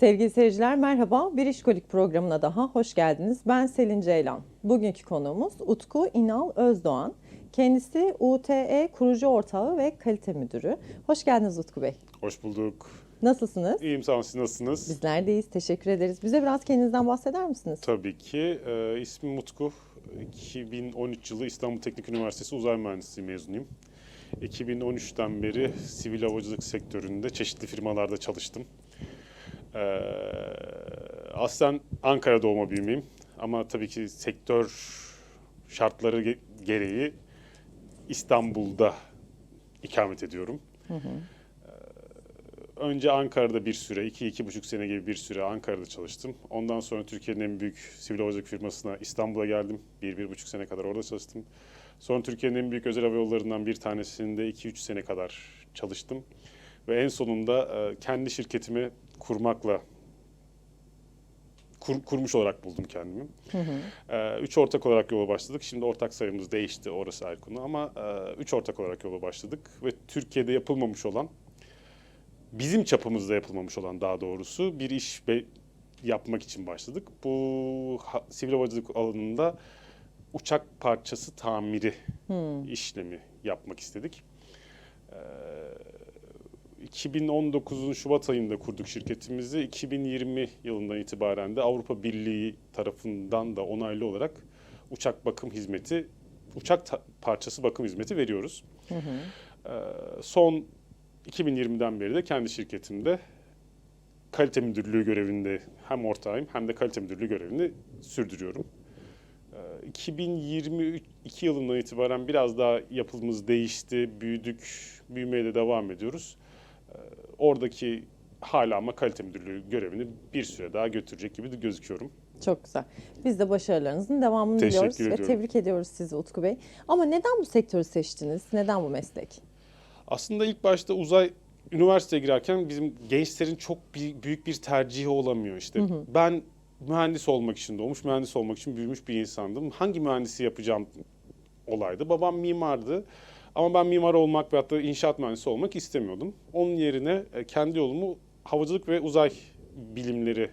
Sevgili seyirciler merhaba. Bir İşkolik programına daha hoş geldiniz. Ben Selin Ceylan. Bugünkü konuğumuz Utku İnal Özdoğan. Kendisi UTE kurucu ortağı ve kalite müdürü. Hoş geldiniz Utku Bey. Hoş bulduk. Nasılsınız? İyiyim sağ olun. Siz nasılsınız? Bizler deyiz. Teşekkür ederiz. Bize biraz kendinizden bahseder misiniz? Tabii ki. Ee, ismim Mutku. 2013 yılı İstanbul Teknik Üniversitesi Uzay Mühendisliği mezunuyum. 2013'ten beri sivil havacılık sektöründe çeşitli firmalarda çalıştım. Ee, aslen Ankara doğma büyümeyim. Ama tabii ki sektör şartları ge- gereği İstanbul'da ikamet ediyorum. Önce Ankara'da bir süre, iki, iki buçuk sene gibi bir süre Ankara'da çalıştım. Ondan sonra Türkiye'nin en büyük sivil havacılık firmasına İstanbul'a geldim. Bir, bir buçuk sene kadar orada çalıştım. Sonra Türkiye'nin en büyük özel hava yollarından bir tanesinde iki, üç sene kadar çalıştım. Ve en sonunda e, kendi şirketimi kurmakla, kur- kurmuş olarak buldum kendimi. E, üç ortak olarak yola başladık. Şimdi ortak sayımız değişti, orası ayrı konu. Ama e, üç ortak olarak yola başladık. Ve Türkiye'de yapılmamış olan bizim çapımızda yapılmamış olan daha doğrusu bir iş be- yapmak için başladık. Bu ha- sivil havacılık alanında uçak parçası tamiri işlemi yapmak istedik. Ee, 2019'un Şubat ayında kurduk şirketimizi. 2020 yılından itibaren de Avrupa Birliği tarafından da onaylı olarak uçak bakım hizmeti, uçak parçası bakım hizmeti veriyoruz. Ee, son 2020'den beri de kendi şirketimde kalite müdürlüğü görevinde hem ortağıyım hem de kalite müdürlüğü görevini sürdürüyorum. Ee, 2022 yılından itibaren biraz daha yapımız değişti, büyüdük, büyümeye de devam ediyoruz. Ee, Oradaki hala ama kalite müdürlüğü görevini bir süre daha götürecek gibi de gözüküyorum. Çok güzel. Biz de başarılarınızın devamını Teşekkür diliyoruz ve ediyorum. tebrik ediyoruz sizi Utku Bey. Ama neden bu sektörü seçtiniz? Neden bu meslek? Aslında ilk başta uzay üniversiteye girerken bizim gençlerin çok bir- büyük bir tercihi olamıyor işte. Ben mühendis olmak için doğmuş, mühendis olmak için büyümüş bir insandım. Hangi mühendisi yapacağım olaydı. Babam mimardı. Ama ben mimar olmak ve hatta inşaat mühendisi olmak istemiyordum. Onun yerine e, kendi yolumu havacılık ve uzay bilimleri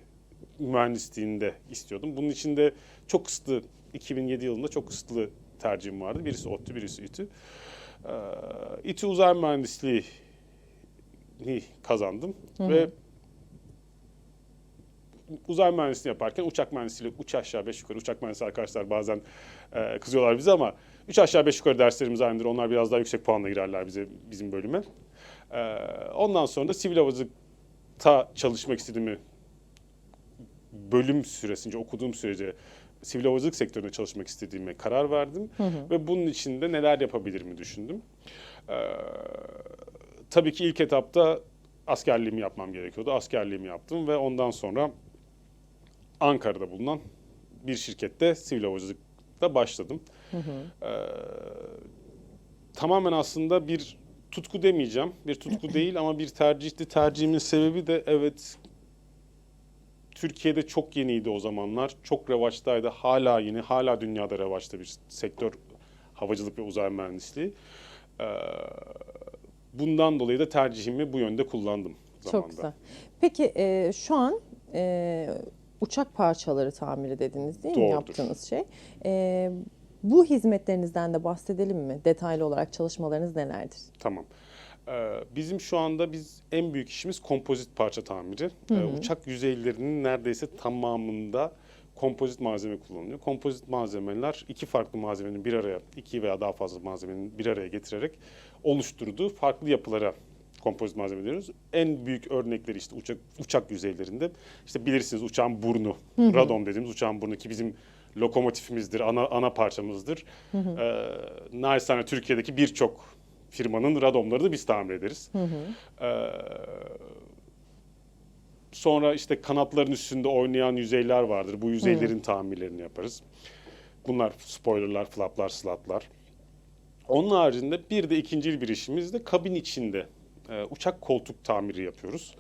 mühendisliğinde istiyordum. Bunun için de çok kısıtlı, 2007 yılında çok kısıtlı tercihim vardı. Birisi ODTÜ, birisi İTÜ. İTÜ Uzay Mühendisliği kazandım ve uzay mühendisliği yaparken uçak mühendisliği üç aşağı beş yukarı uçak mühendisi arkadaşlar bazen e, kızıyorlar bize ama üç aşağı beş yukarı derslerimiz aynıdır. Onlar biraz daha yüksek puanla girerler bize bizim bölüme. E, ondan sonra da sivil havacılıkta çalışmak istediğimi bölüm süresince okuduğum sürece sivil havacılık sektöründe çalışmak istediğime karar verdim ve bunun için de neler yapabilirimi düşündüm. Ee, tabii ki ilk etapta askerliğimi yapmam gerekiyordu. Askerliğimi yaptım ve ondan sonra Ankara'da bulunan bir şirkette sivil havacılıkta başladım. Ee, tamamen aslında bir tutku demeyeceğim. Bir tutku değil ama bir tercihti. Tercihimin sebebi de evet Türkiye'de çok yeniydi o zamanlar. Çok revaçtaydı. Hala yeni, hala dünyada revaçta bir sektör havacılık ve uzay mühendisliği. Ee, bundan dolayı da tercihimi bu yönde kullandım zamanda. Çok güzel. Peki e, şu an e, uçak parçaları tamiri dediniz değil mi Doğrudur. yaptığınız şey? E, bu hizmetlerinizden de bahsedelim mi? Detaylı olarak çalışmalarınız nelerdir? Tamam. Ee, bizim şu anda biz en büyük işimiz kompozit parça tamiri. Ee, uçak yüzeylerinin neredeyse tamamında kompozit malzeme kullanılıyor. Kompozit malzemeler iki farklı malzemenin bir araya, iki veya daha fazla malzemenin bir araya getirerek oluşturduğu farklı yapılara kompozit malzeme diyoruz. En büyük örnekleri işte uçak uçak yüzeylerinde. İşte bilirsiniz uçağın burnu, radom dediğimiz uçağın burnu ki bizim lokomotifimizdir, ana ana parçamızdır. Ee, naçizane Türkiye'deki birçok firmanın radomları da biz tamir ederiz. Ee, sonra işte kanatların üstünde oynayan yüzeyler vardır. Bu yüzeylerin tamirlerini yaparız. Bunlar spoilerlar, flaplar, slatlar. Onun haricinde bir de ikinci bir işimiz de kabin içinde e, uçak koltuk tamiri yapıyoruz.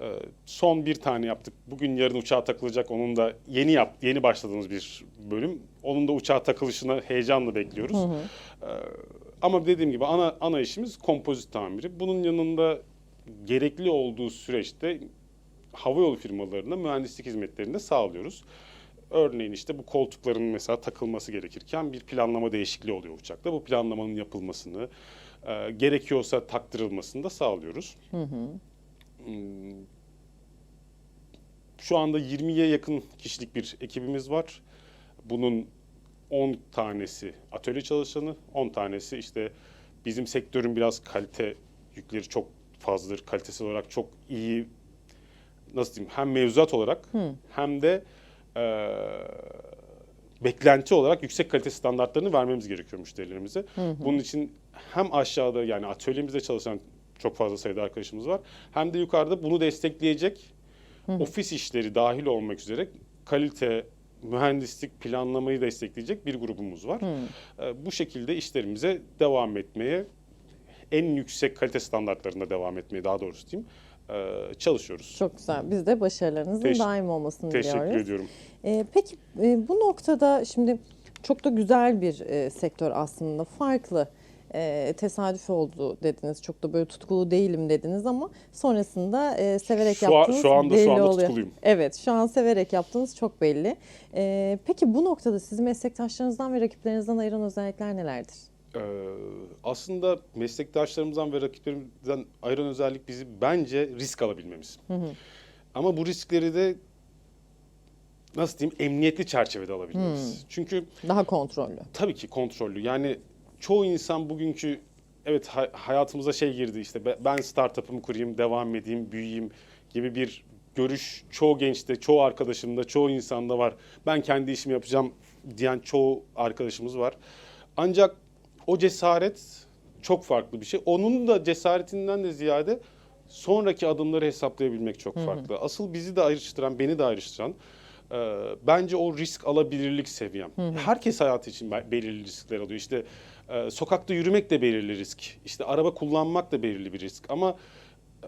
E, son bir tane yaptık. Bugün yarın uçağa takılacak. Onun da yeni yap, yeni başladığımız bir bölüm. Onun da uçağa takılışına heyecanla bekliyoruz. E, ama dediğim gibi ana ana işimiz kompozit tamiri. Bunun yanında gerekli olduğu süreçte havayolu firmalarına mühendislik hizmetlerini de sağlıyoruz. Örneğin işte bu koltukların mesela takılması gerekirken bir planlama değişikliği oluyor uçakta. Bu planlamanın yapılmasını, e, gerekiyorsa taktırılmasını da sağlıyoruz. Hmm, Şu anda 20'ye yakın kişilik bir ekibimiz var. Bunun 10 tanesi atölye çalışanı, 10 tanesi işte bizim sektörün biraz kalite yükleri çok fazladır. Kalitesel olarak çok iyi nasıl diyeyim hem mevzuat olarak hem de eee, beklenti olarak yüksek kalite standartlarını vermemiz gerekiyor müşterilerimize. Bunun için hem aşağıda yani atölyemizde çalışan çok fazla sayıda arkadaşımız var. Hem de yukarıda bunu destekleyecek ofis işleri dahil olmak üzere kalite, mühendislik, planlamayı destekleyecek bir grubumuz var. Ee, Bu şekilde işlerimize devam etmeye, en yüksek kalite standartlarında devam etmeye daha doğrusu diyeyim, e, çalışıyoruz. Çok güzel. Biz de başarılarınızın Teş- daim olmasını Teşekkür diliyoruz. ediyorum. Ee, peki e, bu noktada şimdi çok da güzel bir e, sektör aslında. Farklı. E, tesadüf oldu dediniz. Çok da böyle tutkulu değilim dediniz ama sonrasında e, severek Şu an- yaptığınız şu anda- şu belli anda oluyor. tutkuluyum. Evet, şu an severek yaptığınız çok belli. E, peki bu noktada sizi meslektaşlarınızdan ve rakiplerinizden ayıran özellikler nelerdir? Ee, aslında meslektaşlarımızdan ve rakiplerimizden ayıran özellik bizi bence risk alabilmemiz. Ama bu riskleri de nasıl diyeyim emniyetli çerçevede alabilmemiz. Çünkü Daha kontrollü. tabii ki kontrollü. Yani çoğu insan bugünkü evet ha- hayatımıza şey girdi işte be- ben startup'ımı kurayım, devam edeyim, büyüyeyim gibi bir görüş çoğu gençte, çoğu arkadaşımda, çoğu insanda var. Ben kendi işimi yapacağım diyen çoğu arkadaşımız var. Ancak o cesaret çok farklı bir şey. Onun da cesaretinden de ziyade sonraki adımları hesaplayabilmek çok farklı. Asıl bizi de ayrıştıran, beni de ayrıştıran e, bence o risk alabilirlik seviyem. Herkes hayatı için be- belirli riskler alıyor. İşte e, sokakta yürümek de belirli risk. İşte araba kullanmak da belirli bir risk. Ama e,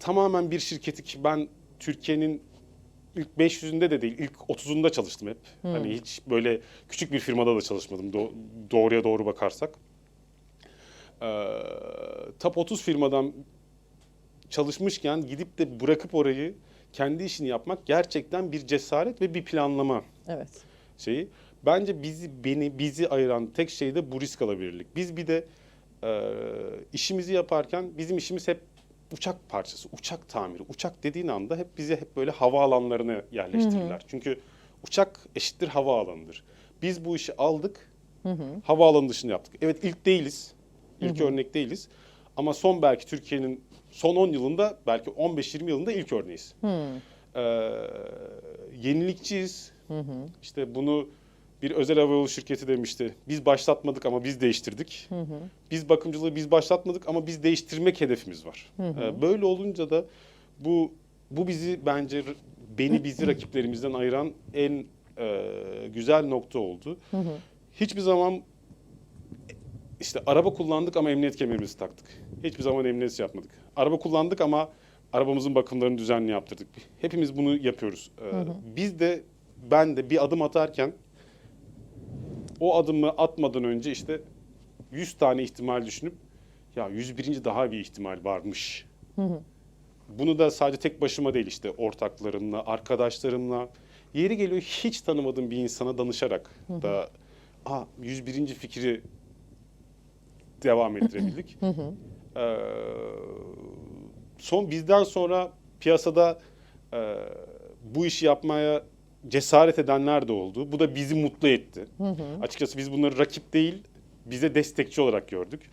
tamamen bir şirketi ki ben Türkiye'nin ilk 500'ünde de değil, ilk 30'unda çalıştım hep. Hani hiç böyle küçük bir firmada da çalışmadım do- doğruya doğru bakarsak. Ee, top 30 firmadan çalışmışken gidip de bırakıp orayı kendi işini yapmak gerçekten bir cesaret ve bir planlama Evet. şeyi. Bence bizi beni bizi ayıran tek şey de bu risk alabilirlik. Biz bir de e, işimizi yaparken bizim işimiz hep uçak parçası, uçak tamiri. Uçak dediğin anda hep bizi hep böyle havaalanlarına yerleştirirler. Çünkü uçak eşittir havaalanıdır. Biz bu işi aldık, havaalanı dışında yaptık. Evet ilk değiliz, ilk örnek değiliz. Ama son belki Türkiye'nin son 10 yılında, belki 15-20 yılında ilk örneğiz. Ee, yenilikçiyiz. İşte bunu bir özel havayolu şirketi demişti. Biz başlatmadık ama biz değiştirdik. Biz bakımcılığı biz başlatmadık ama biz değiştirmek hedefimiz var. Ee, böyle olunca da bu bu bizi bence beni bizi rakiplerimizden ayıran en e, güzel nokta oldu. Hiçbir zaman işte araba kullandık ama emniyet kemerimizi taktık. Hiçbir zaman emniyet yapmadık. Araba kullandık ama arabamızın bakımlarını düzenli yaptırdık. Hepimiz bunu yapıyoruz. Ee, Biz de ben de bir adım atarken o adımı atmadan önce işte 100 tane ihtimal düşünüp ya 101. daha bir ihtimal varmış. Bunu da sadece tek başıma değil işte ortaklarımla, arkadaşlarımla yeri geliyor hiç tanımadığım bir insana danışarak da Aa, 101. fikri devam ettirebildik. Ee, son bizden sonra piyasada e, bu işi yapmaya cesaret edenler de oldu. Bu da bizi mutlu etti. Açıkçası biz bunları rakip değil, bize destekçi olarak gördük.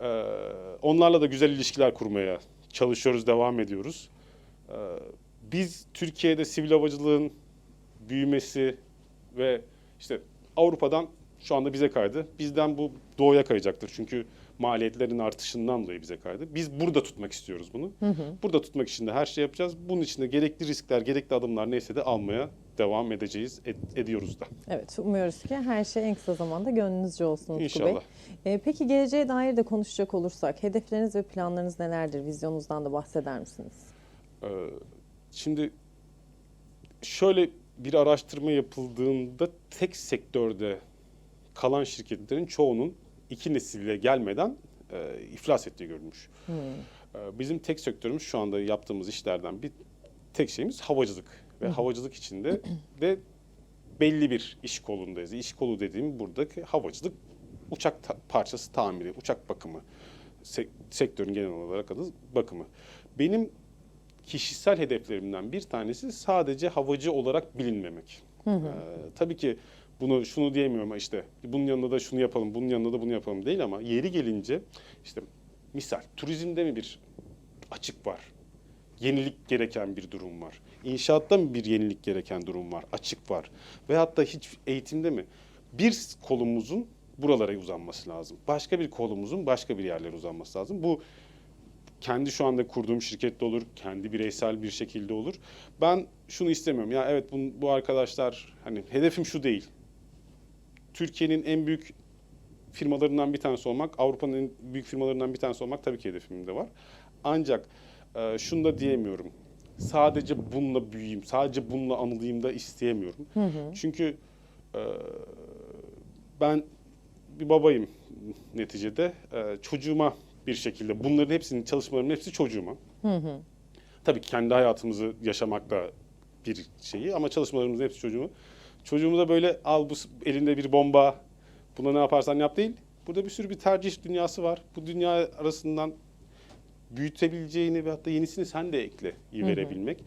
Ee, onlarla da güzel ilişkiler kurmaya çalışıyoruz, devam ediyoruz. Ee, biz Türkiye'de sivil havacılığın büyümesi ve işte Avrupa'dan şu anda bize kaydı. Bizden bu doğuya kayacaktır. Çünkü maliyetlerin artışından dolayı bize kaydı. Biz burada tutmak istiyoruz bunu. Burada tutmak için de her şey yapacağız. Bunun için de gerekli riskler, gerekli adımlar neyse de almaya devam edeceğiz, ed- ediyoruz da. Evet, umuyoruz ki her şey en kısa zamanda gönlünüzce olsun Utku Bey. İnşallah. Ee, peki geleceğe dair de konuşacak olursak hedefleriniz ve planlarınız nelerdir? Vizyonunuzdan da bahseder misiniz? Ee, Şimdi şöyle bir araştırma yapıldığında tek sektörde kalan şirketlerin çoğunun iki nesille gelmeden e, iflas ettiği görülmüş. Ee, Bizim tek sektörümüz şu anda yaptığımız işlerden bir tek şeyimiz havacılık. Ve havacılık içinde de belli bir iş kolundayız. İş kolu dediğim buradaki havacılık uçak ta- parçası tamiri, uçak bakımı. Se- sektörün genel olarak adı bakımı. Benim kişisel hedeflerimden bir tanesi sadece havacı olarak bilinmemek. Ee, tabii ki bunu şunu diyemiyorum ama işte bunun yanında da şunu yapalım, bunun yanında da bunu yapalım değil ama yeri gelince işte misal turizmde mi bir açık var? Yenilik gereken bir durum var. İnşaatta mı bir yenilik gereken durum var? Açık var. Veyahut da hiç eğitimde mi? Bir kolumuzun buralara uzanması lazım. Başka bir kolumuzun başka bir yerlere uzanması lazım. Bu kendi şu anda kurduğum şirkette olur, kendi bireysel bir şekilde olur. Ben şunu istemiyorum. Ya evet bu, bu arkadaşlar hani hedefim şu değil. Türkiye'nin en büyük firmalarından bir tanesi olmak, Avrupa'nın en büyük firmalarından bir tanesi olmak tabii ki hedefimde var. Ancak e, şunu da diyemiyorum. Sadece bununla büyüyeyim, sadece bununla anılayım da isteyemiyorum. Çünkü e, ben bir babayım neticede. E, çocuğuma bir şekilde bunların hepsinin çalışmalarımın hepsi çocuğuma. Tabii ki kendi hayatımızı yaşamak da bir şeyi ama çalışmalarımızın hepsi çocuğuma. Çocuğumuza böyle al bu elinde bir bomba buna ne yaparsan yap değil. Burada bir sürü bir tercih dünyası var. Bu dünya arasından büyütebileceğini ve hatta yenisini sen de ekle iyi verebilmek.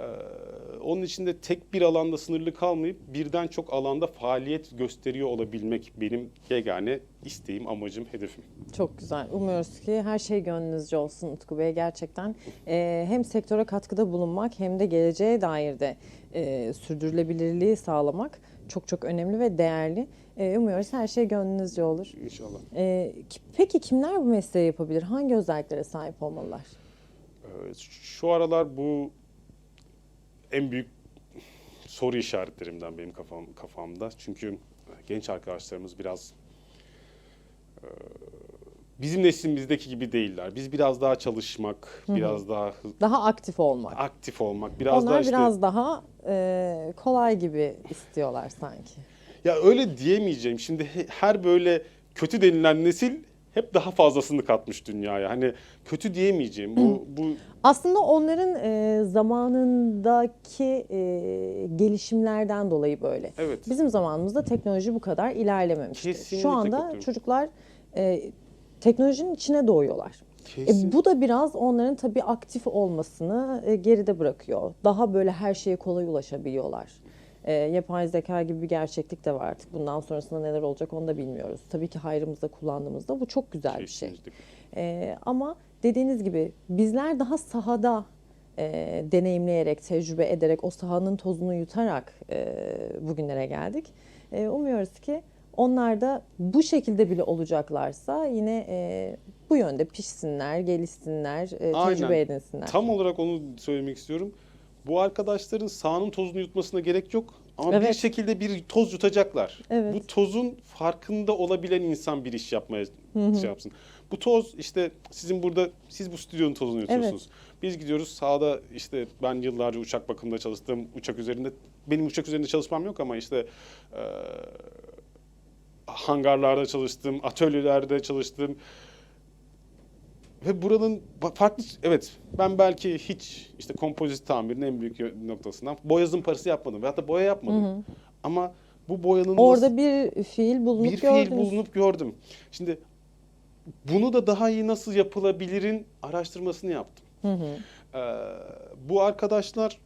Ee, onun için de tek bir alanda sınırlı kalmayıp birden çok alanda faaliyet gösteriyor olabilmek benim yegane isteğim, amacım, hedefim. Çok güzel. Umuyoruz ki her şey gönlünüzce olsun Utku Bey. Gerçekten e, hem sektöre katkıda bulunmak hem de geleceğe dair de e, sürdürülebilirliği sağlamak çok çok önemli ve değerli. E, umuyoruz her şey gönlünüzce olur. İnşallah. E, ki- peki kimler bu mesleği yapabilir? Hangi özelliklere sahip olmalılar? Şu aralar bu en büyük soru işaretlerimden benim kafam kafamda. Çünkü genç arkadaşlarımız biraz e, bizim neslimizdeki gibi değiller. Biz biraz daha çalışmak, biraz daha Daha aktif olmak. aktif olmak, biraz Onlar daha işte biraz daha e, kolay gibi istiyorlar sanki. ya öyle diyemeyeceğim. Şimdi he- her böyle kötü denilen nesil hep daha fazlasını katmış dünyaya. Hani kötü diyemeyeceğim. Bu bu Aslında onların e, zamanındaki e, gelişimlerden dolayı böyle. evet. Bizim zamanımızda teknoloji bu kadar ilerlememişti. Kesinlikle Şu anda katılıyorum. çocuklar e, teknolojinin içine doğuyorlar. Kesin. E, bu da biraz onların tabii aktif olmasını e, geride bırakıyor. Daha böyle her şeye kolay ulaşabiliyorlar. E, yapay zeka gibi bir gerçeklik de var artık. Bundan sonrasında neler olacak onu da bilmiyoruz. Tabii ki hayrımızda kullandığımızda bu çok güzel bir şey. Ee, ama dediğiniz gibi bizler daha sahada e, deneyimleyerek, tecrübe ederek, o sahanın tozunu yutarak e, bugünlere geldik. E, umuyoruz ki onlar da bu şekilde bile olacaklarsa yine e, bu yönde pişsinler, gelişsinler, e, Aynen. tecrübe edinsinler. Tam olarak onu söylemek istiyorum. Bu arkadaşların sahanın tozunu yutmasına gerek yok. Ama bir Evet. şekilde bir toz yutacaklar. Evet. Bu tozun farkında olabilen insan bir iş yapmaya şey yapsın. Bu toz işte sizin burada siz bu stüdyonun tozunu yutuyorsunuz. Biz gidiyoruz sahada işte ben yıllarca uçak bakımında çalıştım. Uçak üzerinde benim uçak üzerinde çalışmam yok ama işte e, hangarlarda çalıştım, atölyelerde çalıştım. Ve buranın farklı evet ben belki hiç işte kompozit tamirin en büyük noktasından boya zımparası yapmadım veyahut da boya yapmadım. Ama bu boyanın Orada bir fiil bulunup bir fiil bulunup gördüm. Şimdi bunu da daha iyi nasıl yapılabilirin araştırmasını yaptım. Ee, bu arkadaşlar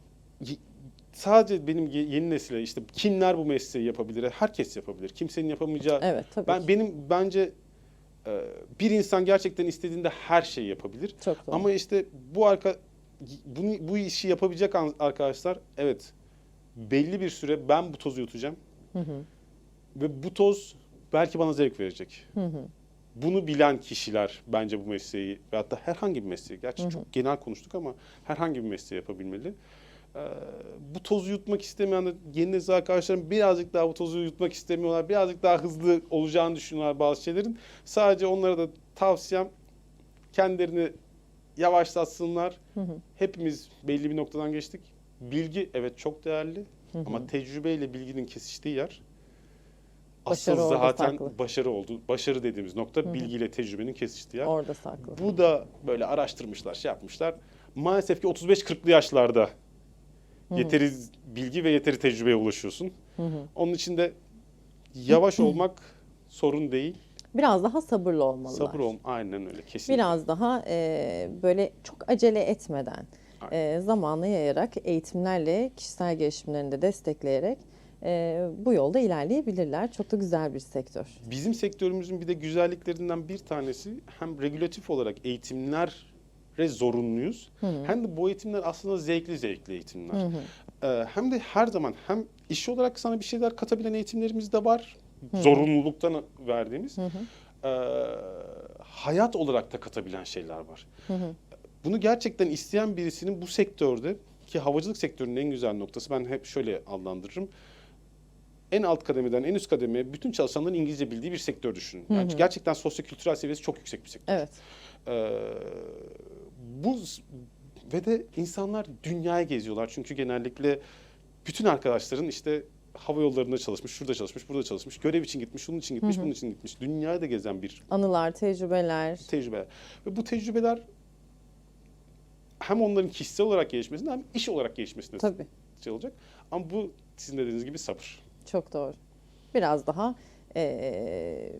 sadece benim ye- yeni nesile işte kimler bu mesleği yapabilir? Herkes yapabilir. Kimsenin yapamayacağı Evet tabii ben ki. benim bence bir insan gerçekten istediğinde her şeyi yapabilir. Çok doğru. Ama işte bu arka bunu bu işi yapabilecek arkadaşlar evet belli bir süre ben bu tozu yutacağım. Ve bu toz belki bana zevk verecek. Bunu bilen kişiler bence bu mesleği ve hatta herhangi bir mesleği, gerçi çok genel konuştuk ama herhangi bir mesleği yapabilmeli. Ee, bu tozu yutmak istemeyen de yeni nesil arkadaşlarım birazcık daha bu tozu yutmak istemiyorlar. Birazcık daha hızlı olacağını düşünüyorlar bazı şeylerin. Sadece onlara da tavsiyem kendilerini yavaşlatsınlar. Hepimiz belli bir noktadan geçtik. Bilgi evet çok değerli ama tecrübeyle bilginin kesiştiği yer Asıl Başarı orada zaten saklı. başarı oldu. Başarı dediğimiz nokta bilgiyle tecrübenin kesiştiği yer. Orada saklı. Bu da böyle araştırmışlar, şey yapmışlar. Maalesef ki 35-40'lı yaşlarda yeteri bilgi ve yeteri tecrübeye ulaşıyorsun. Onun için de yavaş olmak sorun değil. Biraz daha sabırlı olmalılar. Sabır ol. Aynen öyle. Kesinlikle. Biraz daha e, böyle çok acele etmeden, e, zamanı yayarak, eğitimlerle, kişisel gelişimlerini de destekleyerek e, bu yolda ilerleyebilirler. Çok da güzel bir sektör. Bizim sektörümüzün bir de güzelliklerinden bir tanesi hem regülatif olarak eğitimlere zorunluyuz. Hem de bu eğitimler aslında zevkli zevkli eğitimler. Ee, hem de her zaman hem iş olarak sana bir şeyler katabilen eğitimlerimiz de var. Zorunluluktan verdiğimiz. Ee, hayat olarak da katabilen şeyler var. Bunu gerçekten isteyen birisinin bu sektörde ki havacılık sektörünün en güzel noktası ben hep şöyle adlandırırım en alt kademeden en üst kademeye bütün çalışanların İngilizce bildiği bir sektör düşünün. Yani gerçekten sosyokültürel seviyesi çok yüksek bir sektör. Evet. Ee, bu ve de insanlar dünyaya geziyorlar çünkü genellikle bütün arkadaşların işte hava yollarında çalışmış, şurada çalışmış, burada çalışmış, görev için gitmiş, şunun için gitmiş, bunun için gitmiş. Dünyayı da gezen bir Anılar, tecrübeler. tecrübe. Ve bu tecrübeler hem onların kişisel olarak gelişmesine hem iş olarak gelişmesine Tabii. şey olacak. Ama bu sizin dediğiniz gibi sabır. Çok doğru. Biraz daha eee,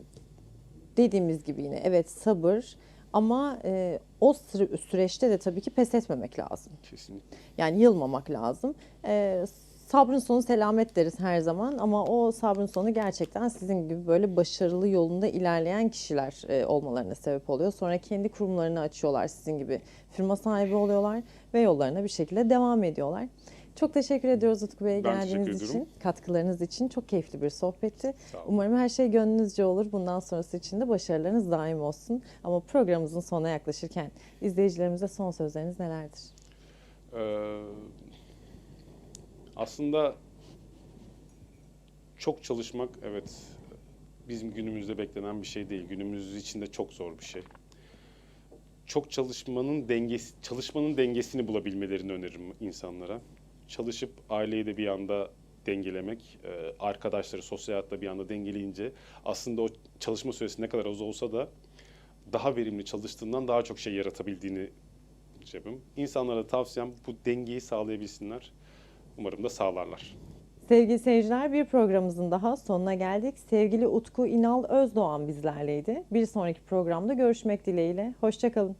dediğimiz gibi yine evet sabır ama eee, o süre- süreçte de tabii ki pes etmemek lazım. Kesinlikle. Yani yılmamak lazım. Eee, sabrın sonu selamet deriz her zaman ama o sabrın sonu gerçekten sizin gibi böyle başarılı yolunda ilerleyen kişiler eee, olmalarına sebep oluyor. Sonra kendi kurumlarını açıyorlar sizin gibi firma sahibi oluyorlar ve yollarına bir şekilde devam ediyorlar. Çok teşekkür ediyoruz Utku Bey Ben geldiğiniz ediyorum. için, katkılarınız için. Çok keyifli bir sohbetti. Umarım her şey gönlünüzce olur. Bundan sonrası için de başarılarınız daim olsun. Ama programımızın sonuna yaklaşırken izleyicilerimize son sözleriniz nelerdir? Ee, aslında çok çalışmak evet bizim günümüzde beklenen bir şey değil. Günümüz için de çok zor bir şey. Çok çalışmanın dengesi, çalışmanın dengesini bulabilmelerini öneririm insanlara. Çalışıp aileyi de bir anda dengelemek, e, arkadaşları sosyal hayatta bir anda dengeleyince aslında o çalışma süresi ne kadar az olsa da daha verimli çalıştığından daha çok şey yaratabildiğini yapayım. İnsanlara tavsiyem bu dengeyi sağlayabilsinler. Umarım da sağlarlar. Sevgili seyirciler bir programımızın daha sonuna geldik. Sevgili Utku İnal Özdoğan bizlerleydi. Bir sonraki programda görüşmek dileğiyle. Hoşçakalın.